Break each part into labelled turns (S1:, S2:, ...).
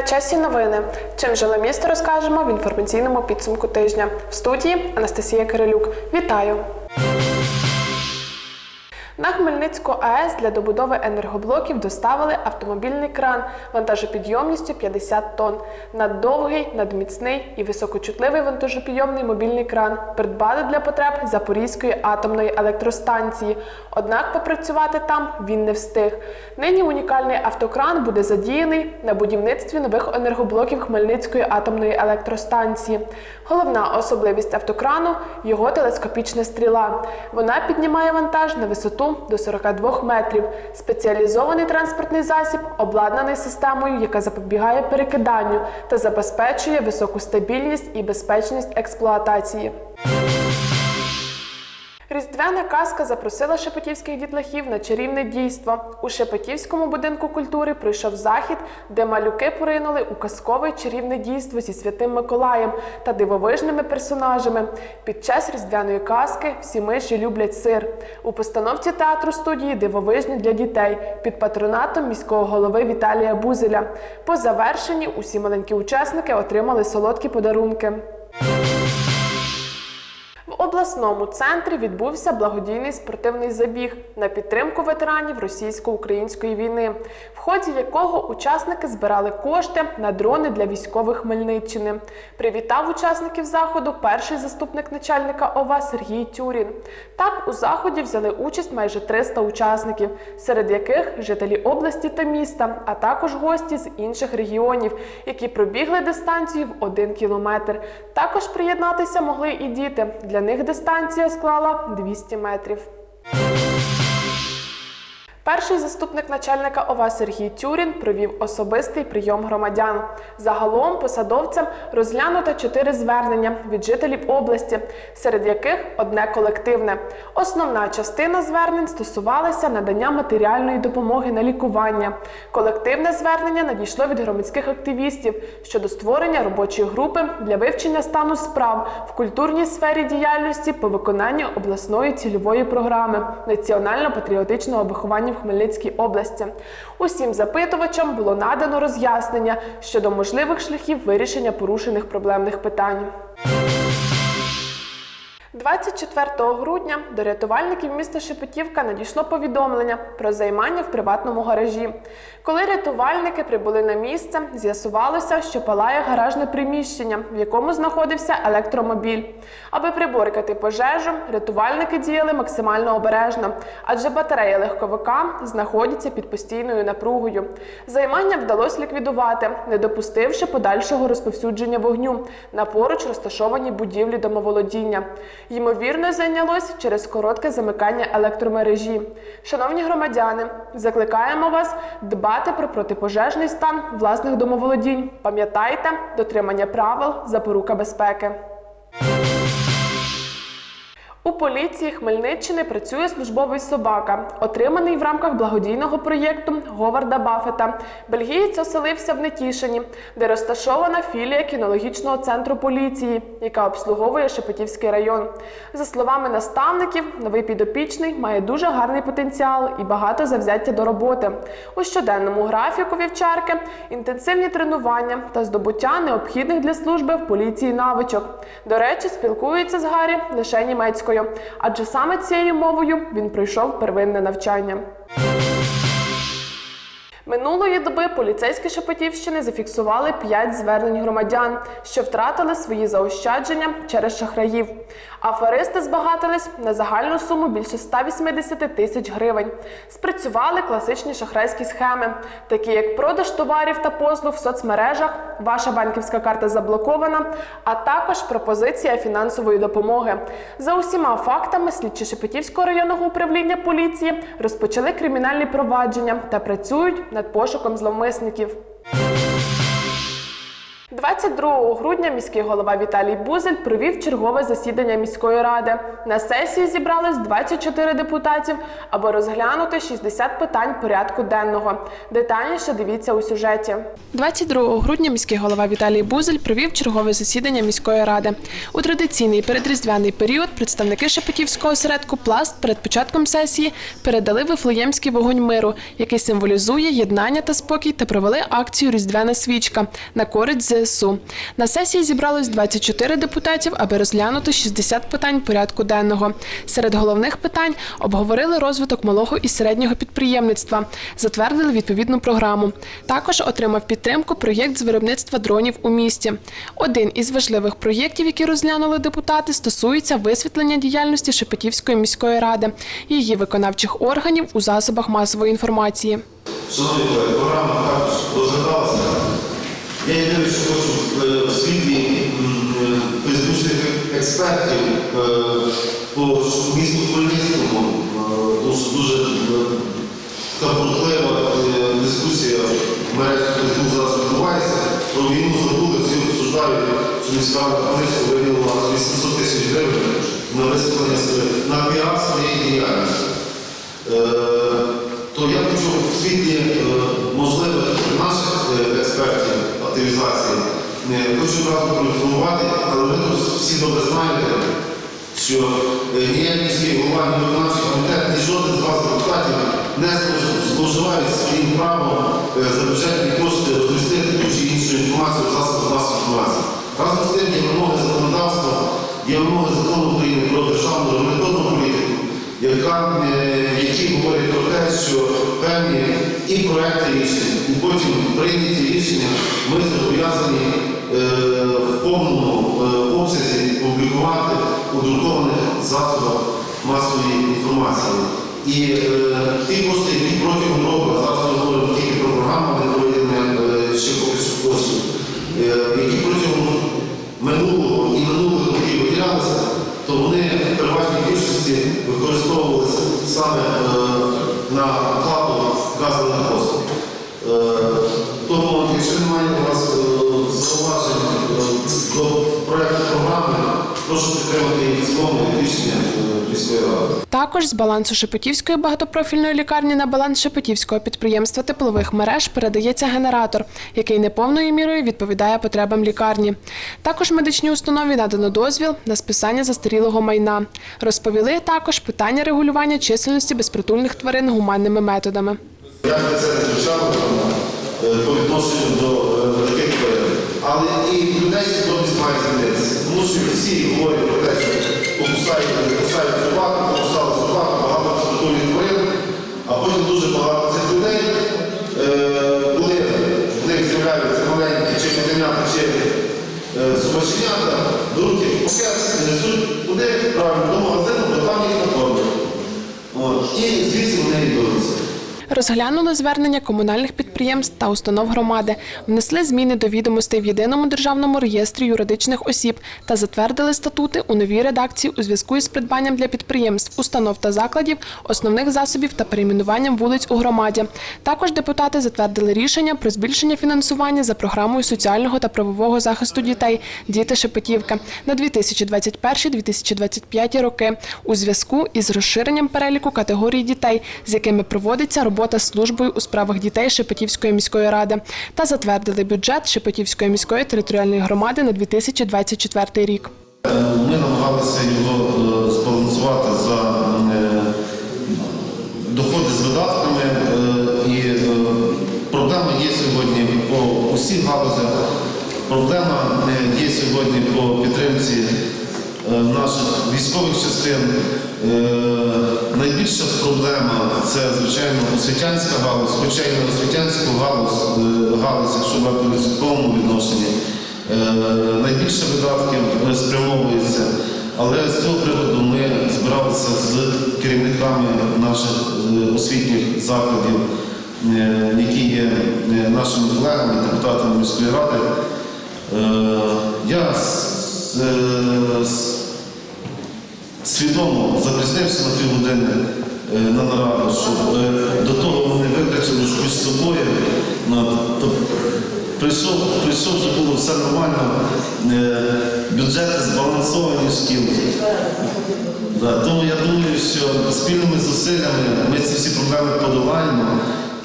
S1: На часі новини. Чим жило місто розкажемо в інформаційному підсумку тижня. В студії Анастасія Кирилюк. Вітаю! На Хмельницьку АЕС для добудови енергоблоків доставили автомобільний кран вантажопідйомністю 50 тонн. Наддовгий, надміцний і високочутливий вантажопідйомний мобільний кран придбали для потреб Запорізької атомної електростанції. Однак попрацювати там він не встиг. Нині унікальний автокран буде задіяний на будівництві нових енергоблоків Хмельницької атомної електростанції. Головна особливість автокрану його телескопічна стріла. Вона піднімає вантаж на висоту до 42 метрів. Спеціалізований транспортний засіб обладнаний системою, яка запобігає перекиданню та забезпечує високу стабільність і безпечність експлуатації. Різдвяна казка запросила шепетівських дітлахів на чарівне дійство. У Шепетівському будинку культури пройшов захід, де малюки поринули у казкове чарівне дійство зі святим Миколаєм та дивовижними персонажами. Під час різдвяної казки всі миші люблять сир. У постановці театру студії дивовижні для дітей під патронатом міського голови Віталія Бузеля. По завершенні усі маленькі учасники отримали солодкі подарунки. В обласному центрі відбувся благодійний спортивний забіг на підтримку ветеранів російсько-української війни, в ході якого учасники збирали кошти на дрони для військових Хмельниччини. Привітав учасників заходу перший заступник начальника ОВА Сергій Тюрін. Так у заході взяли участь майже 300 учасників, серед яких жителі області та міста, а також гості з інших регіонів, які пробігли дистанцію в один кілометр. Також приєднатися могли і діти. Для них дистанція склала 200 метрів. Перший заступник начальника ОВА Сергій Тюрін провів особистий прийом громадян. Загалом посадовцям розглянуто чотири звернення від жителів області, серед яких одне колективне. Основна частина звернень стосувалася надання матеріальної допомоги на лікування. Колективне звернення надійшло від громадських активістів щодо створення робочої групи для вивчення стану справ в культурній сфері діяльності по виконанню обласної цільової програми національно-патріотичного виховання в Хмельницькій області. Усім запитувачам було надано роз'яснення щодо можливих шляхів вирішення порушених проблемних питань. 24 грудня до рятувальників міста Шепетівка надійшло повідомлення про займання в приватному гаражі. Коли рятувальники прибули на місце, з'ясувалося, що палає гаражне приміщення, в якому знаходився електромобіль. Аби приборкати пожежу, рятувальники діяли максимально обережно, адже батарея легковика знаходиться під постійною напругою. Займання вдалося ліквідувати, не допустивши подальшого розповсюдження вогню на поруч розташованій будівлі домоволодіння. Ймовірно, зайнялось через коротке замикання електромережі. Шановні громадяни, закликаємо вас дбати про протипожежний стан власних домоволодінь. Пам'ятайте дотримання правил запорука безпеки. У поліції Хмельниччини працює службовий собака, отриманий в рамках благодійного проєкту Говарда Баффета. Бельгієць оселився в Нетішині, де розташована філія кінологічного центру поліції, яка обслуговує Шепетівський район. За словами наставників, новий підопічний має дуже гарний потенціал і багато завзяття до роботи. У щоденному графіку вівчарки інтенсивні тренування та здобуття необхідних для служби в поліції навичок. До речі, спілкується з Гаррі лише німецькою адже саме цією мовою він пройшов первинне навчання. Минулої доби поліцейські Шепетівщини зафіксували 5 звернень громадян, що втратили свої заощадження через шахраїв. Аферисти збагатились на загальну суму більше 180 тисяч гривень. Спрацювали класичні шахрайські схеми, такі як продаж товарів та послуг в соцмережах, ваша банківська карта заблокована, а також пропозиція фінансової допомоги. За усіма фактами слідчі Шепетівського районного управління поліції розпочали кримінальні провадження та працюють над пошуком зловмисників. 22 грудня міський голова Віталій Бузель провів чергове засідання міської ради. На сесії зібрались 24 депутатів, аби розглянути 60 питань порядку денного. Детальніше дивіться у сюжеті. 22 грудня міський голова Віталій Бузель провів чергове засідання міської ради. У традиційний передріздвяний період представники Шепетівського осередку Пласт перед початком сесії передали Вифлеємський вогонь миру, який символізує єднання та спокій, та провели акцію Різдвяна свічка на користь ЗСУ. На сесії зібралось 24 депутатів, аби розглянути 60 питань порядку денного. Серед головних питань обговорили розвиток малого і середнього підприємництва, затвердили відповідну програму. Також отримав підтримку проєкт з виробництва дронів у місті. Один із важливих проєктів, які розглянули депутати, стосується висвітлення діяльності Шепетівської міської ради, її виконавчих органів у засобах масової інформації.
S2: Шановні колеги, програма також розглядалася. Я єдине, що хочу е, в світлі м, е, експертів е, по місту Хмельницькому, е, тому що дуже е, е, дискусія в мережі Фейсбук зараз відбувається. Про війну забули, всі обсуждають, що міська рада Хмельницького виділила 800 тисяч гривень на висвітлення своєї- на піар своєї діяльності. Е, то я хочу в світлі е, можливих наших е, експертів активізації, е, хочу одразу проінформувати, але ви тут всі добре знаєте, що е, ніякий міський голова, ні виконавчий комітет, ні жоден з вас депутатів не зловживають своїм правом е, за кошти розмістити ту чи іншу інформацію в засобах масової інформації. Разом з тим є вимоги законодавства, є вимоги закону України про державну регуляторну політику, е, які говорять про те, що певні і проекти рішень, і потім прийняті рішення ми зобов'язані е, в повному е, обсязі публікувати у друкованих засобах масової інформації. І е, ті кошти, які протягом року, зараз ми говоримо тільки про програму, не проведення ще поки що коштів, які протягом минулого і минулих років виділялися, то вони в переважній більшості використовувалися саме на міської ради.
S1: Також з балансу Шепетівської багатопрофільної лікарні на баланс Шепетівського підприємства теплових мереж передається генератор, який неповною мірою відповідає потребам лікарні. Також медичній установі надано дозвіл на списання застарілого майна. Розповіли також питання регулювання чисельності безпритульних тварин гуманними методами.
S2: Як це звучало е, по відношенню до е, великих тварин. Але і людей свідомість має змінитися. Тому що всі говорять про те, що покусають, покусають собаку, покусали собаку, багато безпритульних тварин, а потім дуже багато цих людей, е, коли в них з'являються маленькі чи котенята, чи е, собаченята, беруть їх в пакет несуть куди правильно до магазину, бо там їх накормлять. От. І звідси вони і беруться.
S1: Розглянули звернення комунальних підприємств та установ громади, внесли зміни до відомостей в єдиному державному реєстрі юридичних осіб та затвердили статути у новій редакції у зв'язку із придбанням для підприємств, установ та закладів основних засобів та перейменуванням вулиць у громаді. Також депутати затвердили рішення про збільшення фінансування за програмою соціального та правового захисту дітей Діти Шепетівка на 2021-2025 роки у зв'язку із розширенням переліку категорій дітей, з якими проводиться робота з службою у справах дітей Шепетівської міської ради, та затвердили бюджет Шепетівської міської територіальної громади на 2024 рік.
S2: Ми намагалися його е, збалансувати за е, доходи з видатками. е, І е, проблема є сьогодні по усіх галузях. Проблема е, є сьогодні по підтримці е, наших військових частин. Найбільша проблема це, звичайно, освітянська галузь, хоча й на освітянську галузь, е, галузь, якщо брати в відсотковому відношенні. Е, Найбільше видатків е, спрямовується, але з цього приводу ми збиралися з керівниками наших освітніх закладів, які є нашими колегами, депутатами міської ради. Я с- свідомо запізнився на півгодини е, на нараду, щоб е, до того вони викричали між собою. на-
S3: Прийшов, прийшов, було все нормально, е, бюджети збалансовані шкіл. Да, тому я думаю, що спільними зусиллями ми ці всі проблеми подолаємо.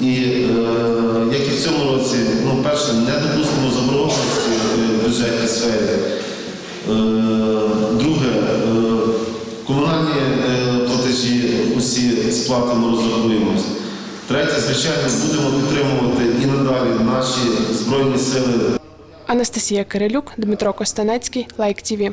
S3: І як і в цьому році, ну, перше, не допустимо заборгованості в бюджетній сфері. Друге, усі сплатимо, розрахуємось. Третє, звичайно, будемо підтримувати і надалі наші збройні сили.
S1: Анастасія Кирилюк, Дмитро Костанецький, Лайк ТІВІ.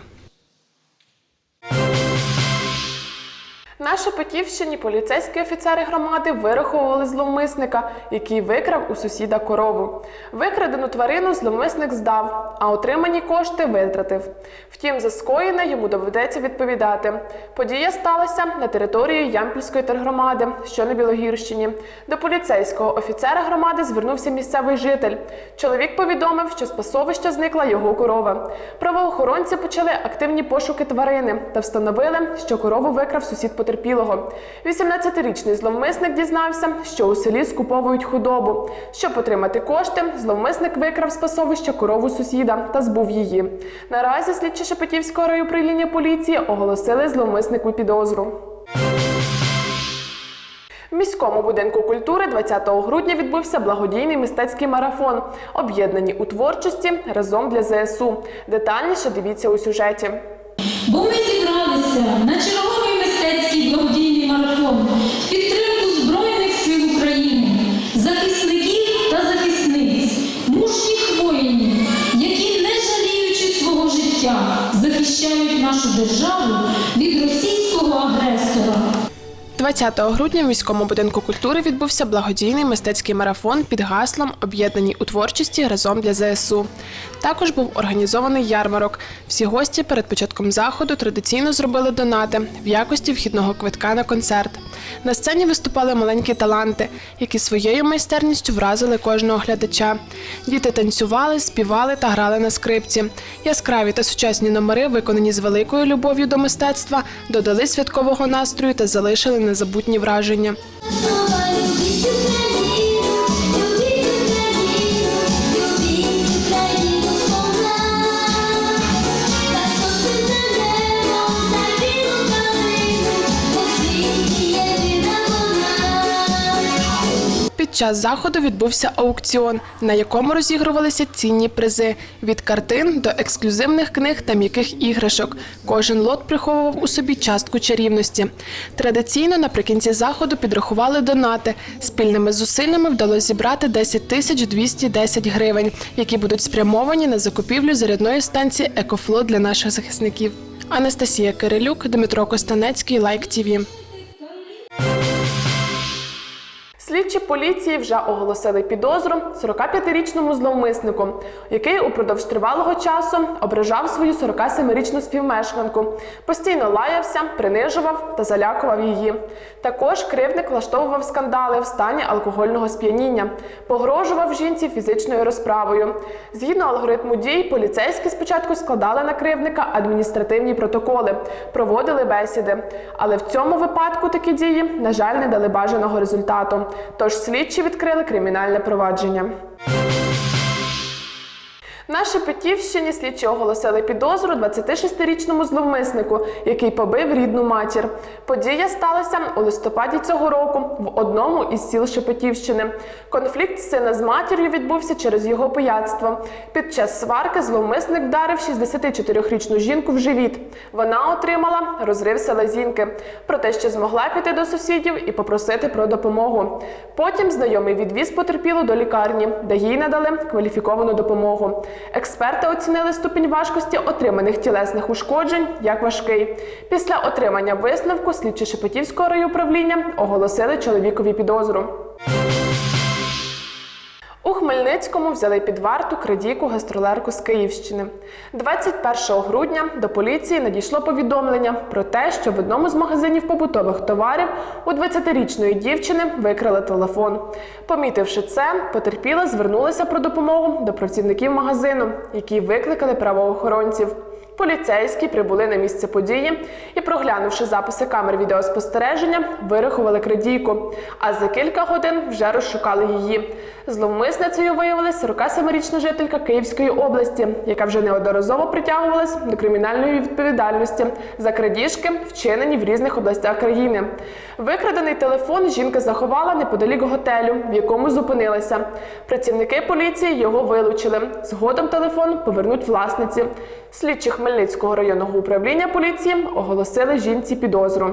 S1: На Шепетівщині поліцейські офіцери громади вираховували зловмисника, який викрав у сусіда корову. Викрадену тварину зловмисник здав, а отримані кошти витратив. Втім, за скоєне йому доведеться відповідати. Подія сталася на території Ямпільської тергромади, що на Білогірщині. До поліцейського офіцера громади звернувся місцевий житель. Чоловік повідомив, що з пасовища зникла його корова. Правоохоронці почали активні пошуки тварини та встановили, що корову викрав сусід потерпілого. 18-річний зловмисник дізнався, що у селі скуповують худобу. Щоб отримати кошти, зловмисник викрав з пасовища корову сусіда та збув її. Наразі слідчі Шепетівського райуправління поліції оголосили зловмиснику підозру. В міському будинку культури 20 грудня відбувся благодійний мистецький марафон, об'єднані у творчості разом для ЗСУ. Детальніше дивіться у сюжеті.
S4: Бо ми зібралися на déjà
S1: 20 грудня в міському будинку культури відбувся благодійний мистецький марафон під гаслом Об'єднані у творчості разом для ЗСУ. Також був організований ярмарок. Всі гості перед початком заходу традиційно зробили донати в якості вхідного квитка на концерт. На сцені виступали маленькі таланти, які своєю майстерністю вразили кожного глядача. Діти танцювали, співали та грали на скрипці. Яскраві та сучасні номери, виконані з великою любов'ю до мистецтва, додали святкового настрою та залишили незабутні враження. Час заходу відбувся аукціон, на якому розігрувалися цінні призи від картин до ексклюзивних книг та м'яких іграшок. Кожен лот приховував у собі частку чарівності. Традиційно наприкінці заходу підрахували донати. Спільними зусиллями вдалося зібрати 10 тисяч 210 гривень, які будуть спрямовані на закупівлю зарядної станції Екофлот для наших захисників. Анастасія Кирилюк, Дмитро Костанецький, Лайк ТІВІ. Слідчі поліції вже оголосили підозру 45-річному зловмиснику, який упродовж тривалого часу ображав свою 47-річну співмешканку, постійно лаявся, принижував та залякував її. Також кривдник влаштовував скандали в стані алкогольного сп'яніння, погрожував жінці фізичною розправою. Згідно алгоритму дій, поліцейські спочатку складали на кривдника адміністративні протоколи, проводили бесіди. Але в цьому випадку такі дії, на жаль, не дали бажаного результату. Тож слідчі відкрили кримінальне провадження. На Шепетівщині слідчі оголосили підозру 26-річному зловмиснику, який побив рідну матір. Подія сталася у листопаді цього року в одному із сіл Шепетівщини. Конфлікт сина з матір'ю відбувся через його пияцтво. Під час сварки зловмисник вдарив 64-річну жінку в живіт. Вона отримала розрив селезінки, проте ще змогла піти до сусідів і попросити про допомогу. Потім знайомий відвіз потерпілу до лікарні, де їй надали кваліфіковану допомогу. Експерти оцінили ступінь важкості отриманих тілесних ушкоджень як важкий. Після отримання висновку слідчі Шепетівського райуправління оголосили чоловікові підозру. У Хмельницькому взяли під варту крадійку гастролерку з Київщини. 21 грудня до поліції надійшло повідомлення про те, що в одному з магазинів побутових товарів у 20-річної дівчини викрали телефон. Помітивши це, потерпіла звернулася про допомогу до працівників магазину, які викликали правоохоронців. Поліцейські прибули на місце події і, проглянувши записи камер відеоспостереження, вирахували крадійку. А за кілька годин вже розшукали її. Зловмисницею виявилася 47-річна жителька Київської області, яка вже неодноразово притягувалась до кримінальної відповідальності за крадіжки, вчинені в різних областях країни. Викрадений телефон жінка заховала неподалік готелю, в якому зупинилася. Працівники поліції його вилучили. Згодом телефон повернуть власниці. Слідчі Хмельницького районного управління поліції оголосили жінці підозру.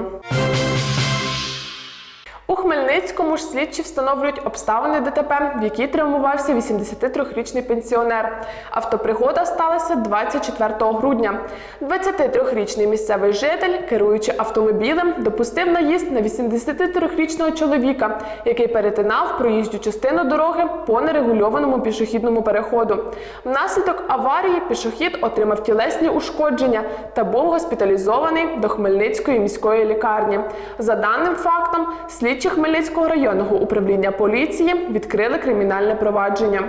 S1: У Хмельницькому ж слідчі встановлюють обставини ДТП, в якій травмувався 83-річний пенсіонер. Автопригода сталася 24 грудня. 23-річний місцевий житель, керуючи автомобілем, допустив наїзд на 83-річного чоловіка, який перетинав проїжджу частину дороги по нерегульованому пішохідному переходу. Внаслідок аварії пішохід отримав тілесні ушкодження та був госпіталізований до Хмельницької міської лікарні. За даним фактом, слідчі Хмельницького районного управління поліції відкрили кримінальне провадження.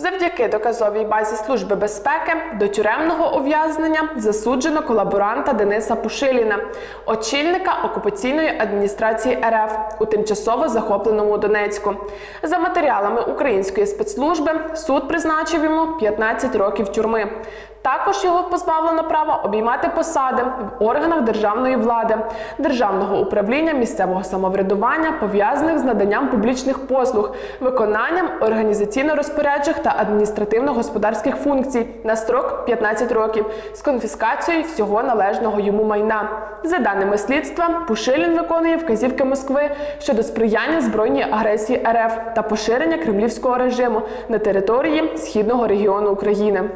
S1: Завдяки доказовій базі Служби безпеки до тюремного ув'язнення засуджено колаборанта Дениса Пушиліна, очільника окупаційної адміністрації РФ у тимчасово захопленому Донецьку. За матеріалами української спецслужби суд призначив йому 15 років тюрми. Також його позбавлено права обіймати посади в органах державної влади, державного управління місцевого самоврядування, пов'язаних з наданням публічних послуг, виконанням організаційно-розпорядчих та адміністративно-господарських функцій на строк 15 років з конфіскацією всього належного йому майна. За даними слідства, Пушилін виконує вказівки Москви щодо сприяння збройній агресії РФ та поширення кремлівського режиму на території східного регіону України.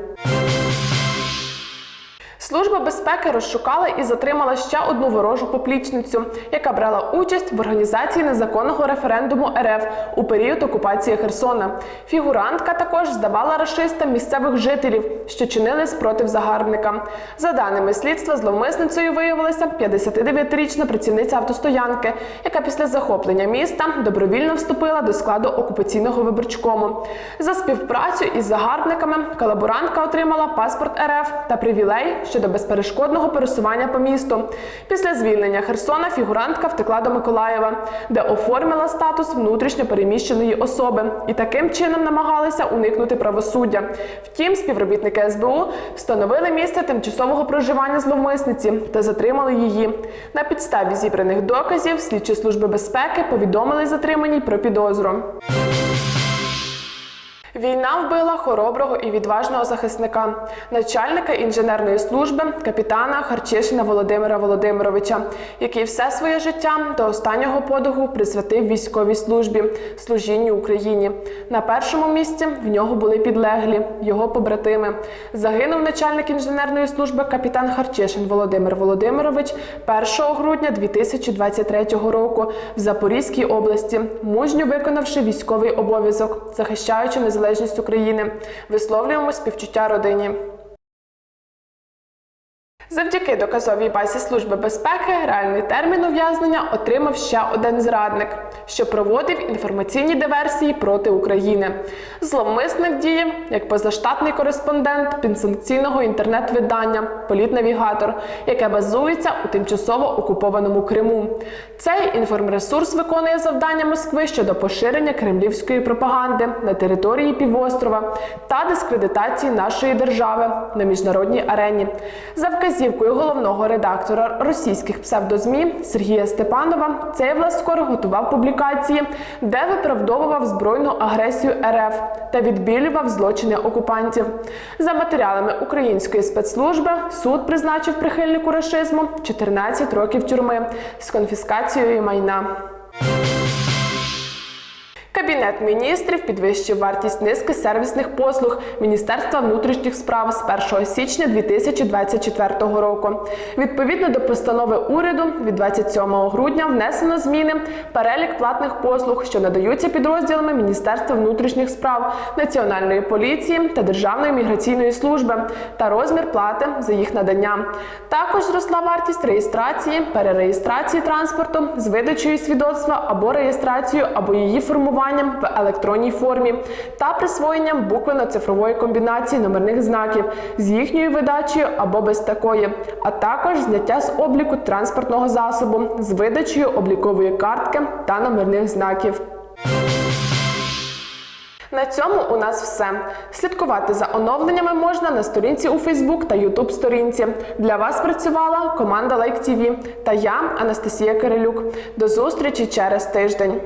S1: Служба безпеки розшукала і затримала ще одну ворожу поплічницю, яка брала участь в організації незаконного референдуму РФ у період окупації Херсона. Фігурантка також здавала рашистам місцевих жителів, що чинили спротив загарбникам. За даними слідства, зловмисницею виявилася 59-річна працівниця автостоянки, яка після захоплення міста добровільно вступила до складу окупаційного виборчкому. За співпрацю із загарбниками колаборантка отримала паспорт РФ та привілей щодо безперешкодного пересування по місту. Після звільнення Херсона фігурантка втекла до Миколаєва, де оформила статус внутрішньо переміщеної особи і таким чином намагалася уникнути правосуддя. Втім, співробітники СБУ встановили місце тимчасового проживання зловмисниці та затримали її. На підставі зібраних доказів слідчі служби безпеки повідомили затриманій про підозру. Війна вбила хороброго і відважного захисника, начальника інженерної служби, капітана Харчишина Володимира Володимировича, який все своє життя до останнього подиху присвятив військовій службі, служінню Україні. На першому місці в нього були підлеглі, його побратими. Загинув начальник інженерної служби капітан Харчишин Володимир Володимирович 1 грудня 2023 року в Запорізькій області, мужньо виконавши військовий обов'язок, захищаючи незалежність України. Висловлюємо співчуття родині. Завдяки доказовій базі Служби безпеки реальний термін ув'язнення отримав ще один зрадник, що проводив інформаційні диверсії проти України. Зловмисник діяв як позаштатний кореспондент підсанкційного інтернет-видання Політнавігатор, яке базується у тимчасово окупованому Криму. Цей інформресурс виконує завдання Москви щодо поширення кремлівської пропаганди на території півострова та дискредитації нашої держави на міжнародній арені. За вказівкою головного редактора російських псевдозмі Сергія Степанова цей власкор готував публікації, де виправдовував збройну агресію РФ та відбілював злочини окупантів. За матеріалами української спецслужби суд призначив прихильнику рашизму 14 років тюрми з конфіскацією майна. Кабінет міністрів підвищив вартість низки сервісних послуг Міністерства внутрішніх справ з 1 січня 2024 року. Відповідно до постанови уряду від 27 грудня внесено зміни перелік платних послуг, що надаються підрозділами Міністерства внутрішніх справ, Національної поліції та Державної міграційної служби та розмір плати за їх надання. Також зросла вартість реєстрації, перереєстрації транспорту з видачею свідоцтва або реєстрацією або її формування друкуванням в електронній формі та присвоєнням буквенно-цифрової комбінації номерних знаків з їхньою видачею або без такої, а також зняття з обліку транспортного засобу з видачею облікової картки та номерних знаків. На цьому у нас все. Слідкувати за оновленнями можна на сторінці у Фейсбук та Ютуб сторінці. Для вас працювала команда Лайк like ТВ та я, Анастасія Кирилюк. До зустрічі через тиждень.